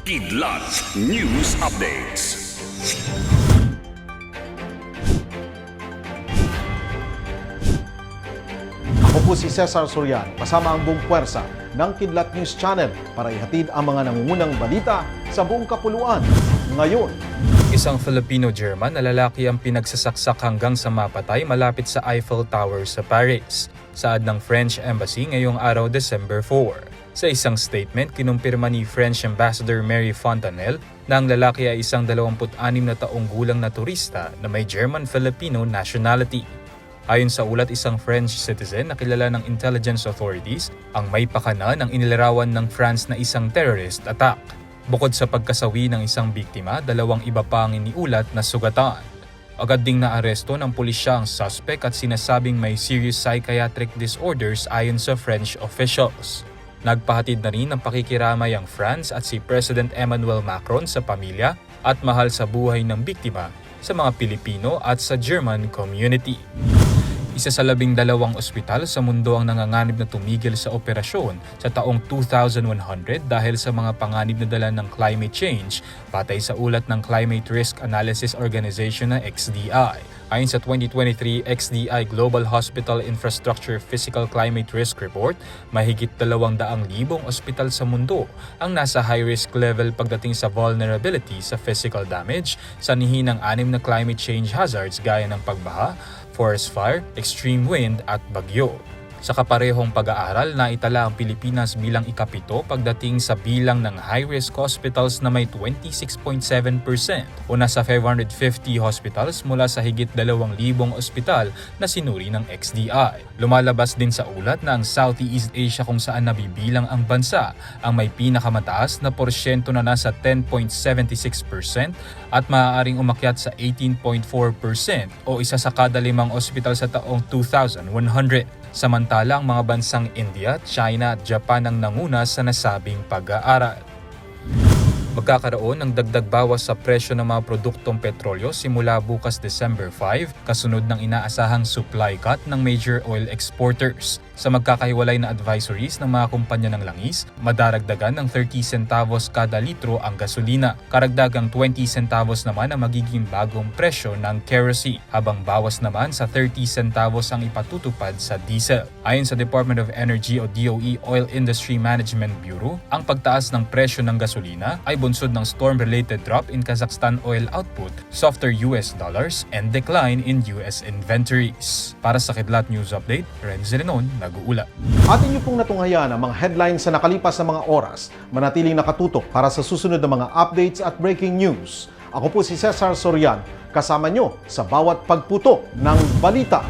Kidlat News Updates. Ako po si Cesar Sorian, kasama ang buong puwersa ng Kidlat News Channel para ihatid ang mga nangungunang balita sa buong kapuluan. Ngayon, Isang Filipino-German na lalaki ang pinagsasaksak hanggang sa mapatay malapit sa Eiffel Tower sa Paris, saad ng French Embassy ngayong araw December 4. Sa isang statement, kinumpirma ni French Ambassador Mary Fontanelle na ang lalaki ay isang 26 na taong gulang na turista na may German-Filipino nationality. Ayon sa ulat, isang French citizen na kilala ng intelligence authorities ang may pakana ng inilarawan ng France na isang terrorist attack. Bukod sa pagkasawi ng isang biktima, dalawang iba pa ang iniulat na sugatan. Agad ding naaresto ng pulisya ang suspect at sinasabing may serious psychiatric disorders ayon sa French officials. Nagpahatid na rin ng pakikiramay ang France at si President Emmanuel Macron sa pamilya at mahal sa buhay ng biktima sa mga Pilipino at sa German community. Isa sa labing dalawang ospital sa mundo ang nanganganib na tumigil sa operasyon sa taong 2100 dahil sa mga panganib na dala ng climate change batay sa ulat ng Climate Risk Analysis Organization na XDI. Ayon sa 2023 XDI Global Hospital Infrastructure Physical Climate Risk Report, mahigit 200,000 ospital sa mundo ang nasa high risk level pagdating sa vulnerability sa physical damage sa ng anim na climate change hazards gaya ng pagbaha, forest fire, extreme wind at bagyo. Sa kaparehong pag-aaral, naitala ang Pilipinas bilang ikapito pagdating sa bilang ng high-risk hospitals na may 26.7% o nasa 550 hospitals mula sa higit 2,000 ospital na sinuri ng XDI. Lumalabas din sa ulat na ang Southeast Asia kung saan nabibilang ang bansa ang may pinakamataas na porsyento na nasa 10.76% at maaaring umakyat sa 18.4% o isa sa kada limang ospital sa taong 2,100. Samantala ang mga bansang India, China at Japan ang nanguna sa nasabing pag-aaral. Magkakaroon ng dagdag bawas sa presyo ng mga produktong petrolyo simula bukas December 5 kasunod ng inaasahang supply cut ng major oil exporters. Sa magkakahiwalay na advisories ng mga kumpanya ng langis, madaragdagan ng 30 centavos kada litro ang gasolina. Karagdagang 20 centavos naman ang magiging bagong presyo ng kerosene, habang bawas naman sa 30 centavos ang ipatutupad sa diesel. Ayon sa Department of Energy o DOE Oil Industry Management Bureau, ang pagtaas ng presyo ng gasolina ay bunsod ng storm-related drop in Kazakhstan oil output, softer US dollars, and decline in US inventories. Para sa Kidlat News Update, Renz Renon, nag-uula. atin niyo pong natunghayan ang mga headlines sa nakalipas na mga oras. Manatiling nakatutok para sa susunod na mga updates at breaking news. Ako po si Cesar Sorian, kasama nyo sa bawat pagputo ng balita.